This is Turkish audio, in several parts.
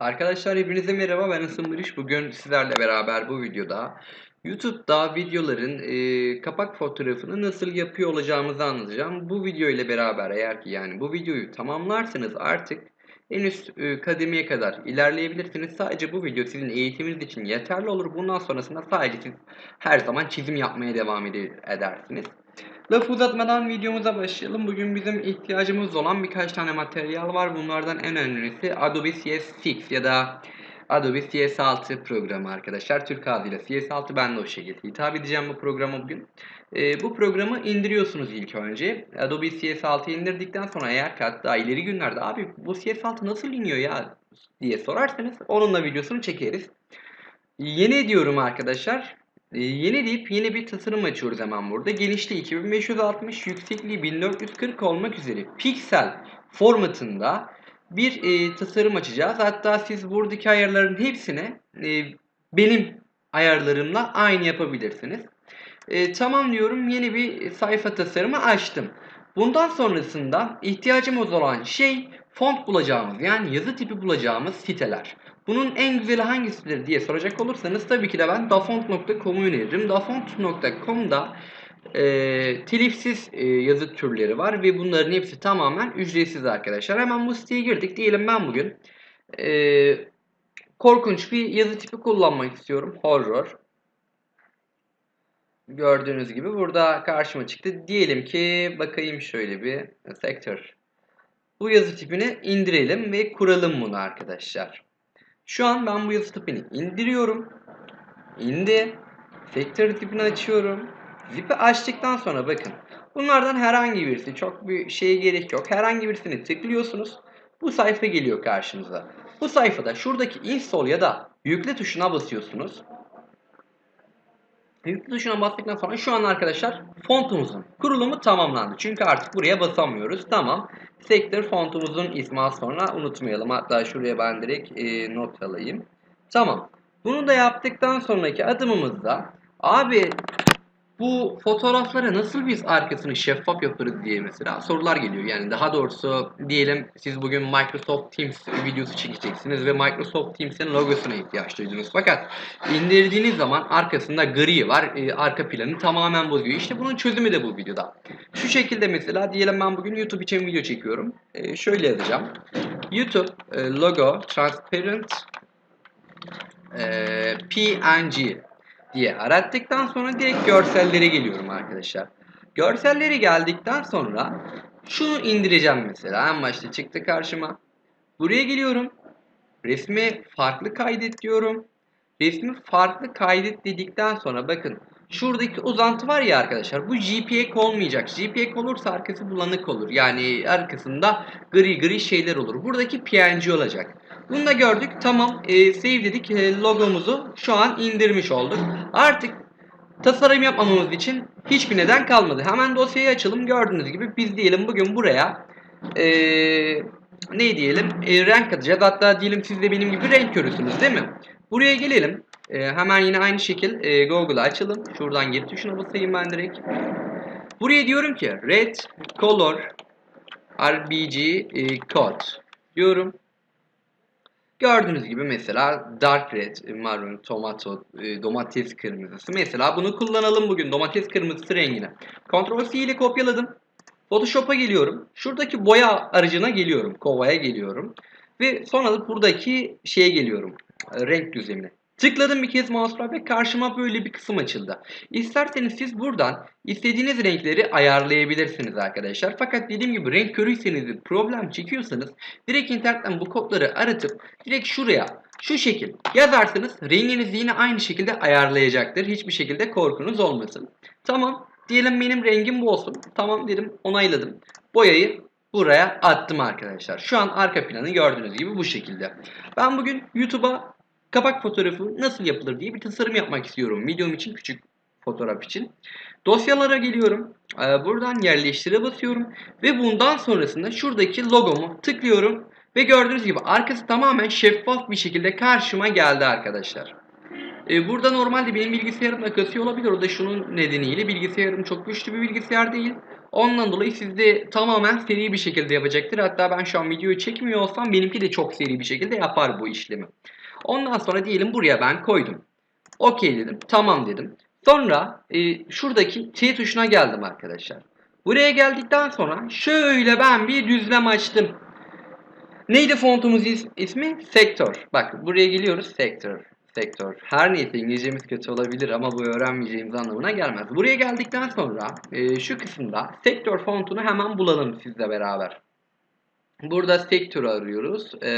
Arkadaşlar hepinize merhaba ben Asım Barış. Bugün sizlerle beraber bu videoda YouTube'da videoların e, kapak fotoğrafını nasıl yapıyor olacağımızı anlatacağım. Bu video ile beraber eğer ki yani bu videoyu tamamlarsanız artık en üst e, kademeye kadar ilerleyebilirsiniz. Sadece bu video sizin eğitiminiz için yeterli olur. Bundan sonrasında sadece siz her zaman çizim yapmaya devam ede- edersiniz. Lafı uzatmadan videomuza başlayalım. Bugün bizim ihtiyacımız olan birkaç tane materyal var. Bunlardan en önemlisi Adobe CS6 ya da Adobe CS6 programı arkadaşlar. Türk adıyla CS6 ben de o şekilde hitap edeceğim bu programa bugün. Ee, bu programı indiriyorsunuz ilk önce. Adobe CS6'yı indirdikten sonra eğer hatta ileri günlerde abi bu CS6 nasıl iniyor ya diye sorarsanız onunla videosunu çekeriz. Yeni ediyorum arkadaşlar. Ee, yeni deyip yeni bir tasarım açıyoruz hemen burada. Genişliği 2560, yüksekliği 1440 olmak üzere piksel formatında bir e, tasarım açacağız. Hatta siz buradaki ayarların hepsini e, benim ayarlarımla aynı yapabilirsiniz. E, tamam diyorum yeni bir sayfa tasarımı açtım. Bundan sonrasında ihtiyacımız olan şey font bulacağımız yani yazı tipi bulacağımız siteler. Bunun en güzeli hangisidir diye soracak olursanız tabii ki de ben dafont.com'u öneririm. Dafont.com'da e, telifsiz e, yazı türleri var ve bunların hepsi tamamen ücretsiz arkadaşlar. Hemen bu siteye girdik. Diyelim ben bugün e, korkunç bir yazı tipi kullanmak istiyorum. Horror. Gördüğünüz gibi burada karşıma çıktı. Diyelim ki bakayım şöyle bir sektör. Bu yazı tipini indirelim ve kuralım bunu arkadaşlar. Şu an ben bu yazı tipini indiriyorum. İndi. Sektör tipini açıyorum. Zip'i açtıktan sonra bakın. Bunlardan herhangi birisi çok bir şeye gerek yok. Herhangi birisini tıklıyorsunuz. Bu sayfa geliyor karşınıza. Bu sayfada şuradaki install ya da yükle tuşuna basıyorsunuz. Yükle tuşuna bastıktan sonra şu an arkadaşlar fontumuzun kurulumu tamamlandı. Çünkü artık buraya basamıyoruz. Tamam. Sektör fontumuzun ismi sonra unutmayalım. Hatta şuraya ben direkt e, not alayım. Tamam. Bunu da yaptıktan sonraki adımımızda abi bu fotoğraflara nasıl biz arkasını şeffaf yaparız diye mesela sorular geliyor. Yani daha doğrusu diyelim siz bugün Microsoft Teams videosu çekeceksiniz ve Microsoft Teams'in logosuna ihtiyaç duydunuz. Fakat indirdiğiniz zaman arkasında gri var. e, arka planı tamamen bozuyor. İşte bunun çözümü de bu videoda. Şu şekilde mesela diyelim ben bugün YouTube için video çekiyorum. E, şöyle yazacağım. YouTube e, logo transparent e, PNG diye arattıktan sonra direkt görsellere geliyorum arkadaşlar. Görselleri geldikten sonra şunu indireceğim mesela. En başta çıktı karşıma. Buraya geliyorum. Resmi farklı kaydet diyorum. Resmi farklı kaydet dedikten sonra bakın şuradaki uzantı var ya arkadaşlar bu JPEG olmayacak. JPEG olursa arkası bulanık olur. Yani arkasında gri gri şeyler olur. Buradaki PNG olacak. Bunu da gördük. Tamam. E, save dedik. E, logomuzu şu an indirmiş olduk. Artık tasarım yapmamamız için hiçbir neden kalmadı. Hemen dosyayı açalım. Gördüğünüz gibi biz diyelim bugün buraya e, ne diyelim e, renk atacağız. Hatta diyelim siz de benim gibi renk körüsünüz değil mi? Buraya gelelim. E, hemen yine aynı şekil e, Google'ı açalım. Şuradan geri tuşuna basayım ben direkt. Buraya diyorum ki red color RBG e, code diyorum. Gördüğünüz gibi mesela dark red, maroon, tomato, e, domates kırmızısı. Mesela bunu kullanalım bugün domates kırmızısı rengine. Ctrl C ile kopyaladım. Photoshop'a geliyorum. Şuradaki boya aracına geliyorum. Kovaya geliyorum. Ve sonra da buradaki şeye geliyorum. e, Renk düzlemine. Tıkladım bir kez mouse'la ve karşıma böyle bir kısım açıldı. İsterseniz siz buradan istediğiniz renkleri ayarlayabilirsiniz arkadaşlar. Fakat dediğim gibi renk körüyseniz problem çekiyorsanız direkt internetten bu kodları aratıp direkt şuraya şu şekil yazarsanız renginizi yine aynı şekilde ayarlayacaktır. Hiçbir şekilde korkunuz olmasın. Tamam diyelim benim rengim bu olsun. Tamam dedim onayladım. Boyayı buraya attım arkadaşlar. Şu an arka planı gördüğünüz gibi bu şekilde. Ben bugün YouTube'a kapak fotoğrafı nasıl yapılır diye bir tasarım yapmak istiyorum. Videom için küçük fotoğraf için. Dosyalara geliyorum. Ee, Buradan yerleştire basıyorum. Ve bundan sonrasında şuradaki logomu tıklıyorum. Ve gördüğünüz gibi arkası tamamen şeffaf bir şekilde karşıma geldi arkadaşlar. E, burada normalde benim bilgisayarımla kasıyor olabilir. O da şunun nedeniyle bilgisayarım çok güçlü bir bilgisayar değil. Ondan dolayı sizde tamamen seri bir şekilde yapacaktır. Hatta ben şu an videoyu çekmiyor olsam benimki de çok seri bir şekilde yapar bu işlemi. Ondan sonra diyelim buraya ben koydum. Okey dedim. Tamam dedim. Sonra e, şuradaki T tuşuna geldim arkadaşlar. Buraya geldikten sonra şöyle ben bir düzlem açtım. Neydi fontumuz is- ismi? Sektör. Bak buraya geliyoruz. Sektör. Sektör. Her neyse İngilizcemiz kötü olabilir ama bu öğrenmeyeceğimiz anlamına gelmez. Buraya geldikten sonra e, şu kısımda sektör fontunu hemen bulalım sizle beraber. Burada sektörü arıyoruz. E,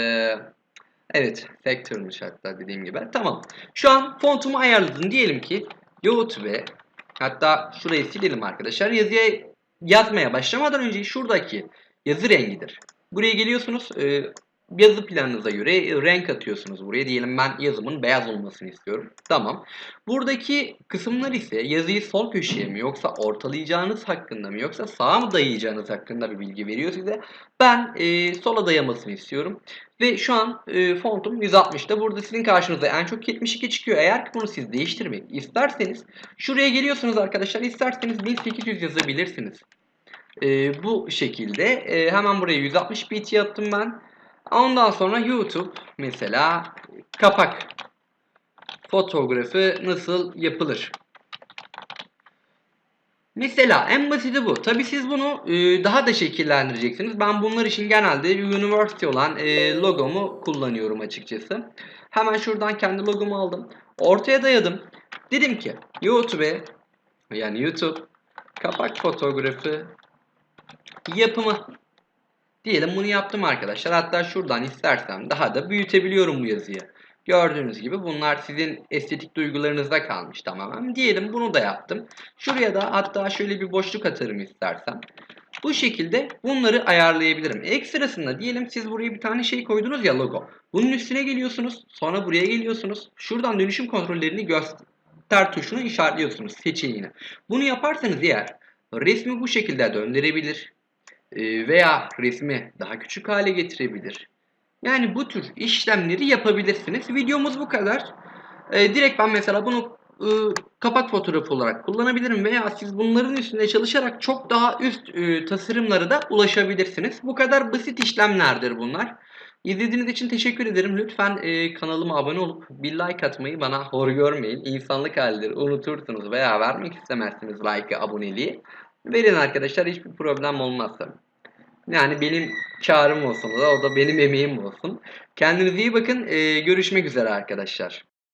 evet sektörmüş hatta dediğim gibi. Tamam. Şu an fontumu ayarladım. Diyelim ki YouTube hatta şurayı silelim arkadaşlar. Yazıya yazmaya başlamadan önce şuradaki yazı rengidir. Buraya geliyorsunuz. e, yazı planınıza göre renk atıyorsunuz buraya. Diyelim ben yazımın beyaz olmasını istiyorum. Tamam. Buradaki kısımlar ise yazıyı sol köşeye mi yoksa ortalayacağınız hakkında mı yoksa sağa mı dayayacağınız hakkında bir bilgi veriyor size. Ben e, sola dayamasını istiyorum. Ve şu an e, fontum 160'da. Burada sizin karşınıza en çok 72 çıkıyor. Eğer ki bunu siz değiştirmek isterseniz şuraya geliyorsunuz arkadaşlar. İsterseniz 1800 yazabilirsiniz. E, bu şekilde e, hemen buraya 160 bit yaptım ben. Ondan sonra YouTube mesela kapak fotoğrafı nasıl yapılır? Mesela en basiti bu. Tabi siz bunu e, daha da şekillendireceksiniz. Ben bunlar için genelde University olan e, logomu kullanıyorum açıkçası. Hemen şuradan kendi logomu aldım. Ortaya dayadım. Dedim ki YouTube'e yani YouTube kapak fotoğrafı yapımı diyelim bunu yaptım arkadaşlar. Hatta şuradan istersem daha da büyütebiliyorum bu yazıyı. Gördüğünüz gibi bunlar sizin estetik duygularınızda kalmış tamamen. Diyelim bunu da yaptım. Şuraya da hatta şöyle bir boşluk atarım istersem. Bu şekilde bunları ayarlayabilirim. Ekstrasında diyelim siz buraya bir tane şey koydunuz ya logo. Bunun üstüne geliyorsunuz. Sonra buraya geliyorsunuz. Şuradan dönüşüm kontrollerini göster tuşunu işaretliyorsunuz seçeneğini. Bunu yaparsanız eğer resmi bu şekilde döndürebilir. E, Veya resmi daha küçük hale getirebilir. Yani bu tür işlemleri yapabilirsiniz. Videomuz bu kadar. Ee, direkt ben mesela bunu e, kapak fotoğrafı olarak kullanabilirim veya siz bunların üstünde çalışarak çok daha üst e, tasarımlara da ulaşabilirsiniz. Bu kadar basit işlemlerdir bunlar. İzlediğiniz için teşekkür ederim. Lütfen e, kanalıma abone olup bir like atmayı bana hor görmeyin. İnsanlık halidir. Unutursunuz veya vermek istemezsiniz like'ı, aboneliği. Verin arkadaşlar hiçbir problem olmaz tabii. Yani benim karım olsun da, o da benim emeğim olsun. Kendinize iyi bakın. Ee, görüşmek üzere arkadaşlar.